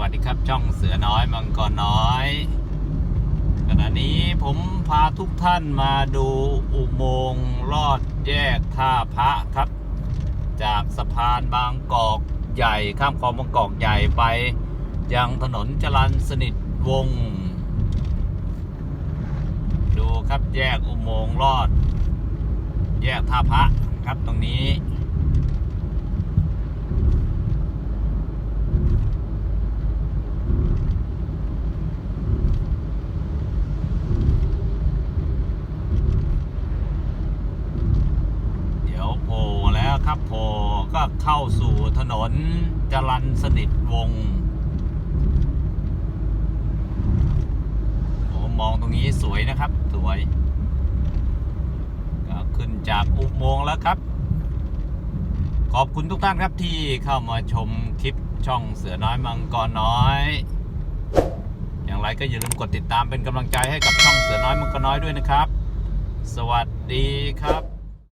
วัสดีครับช่องเสือน้อยมังกรน้อย ขณะนี้ผมพาทุกท่านมาดูอุโมงค์ลอดแยกท่าพระครับ จากสะพานบางกอกใหญ่ข้ามคลองบางกอกใหญ่ไป ยังถนนจรัญสนิทวง ดูครับแยกอุโมงค์ลอด แยกท่าพระครับตรงนี้ เดี๋ยวโผ ล่แล้วครับผล่ก็เข้าสู่ถนนจรัญสนิทวงศ์โอ้มองตรงนี้สวยนะครับ สวย ก็ขึ้นจากอุโมงค์แล้วครับ ขอบคุณทุกท่านครับที่เข้ามาชมคลิปช่องเสือน้อยมังกรน้อย อย่างไรก็อย่าลืมกดติดตามเป็นกำลังใจให้กับช่องเสือน้อยมังกรน้อยด้วยนะครับ สวัสดีครับ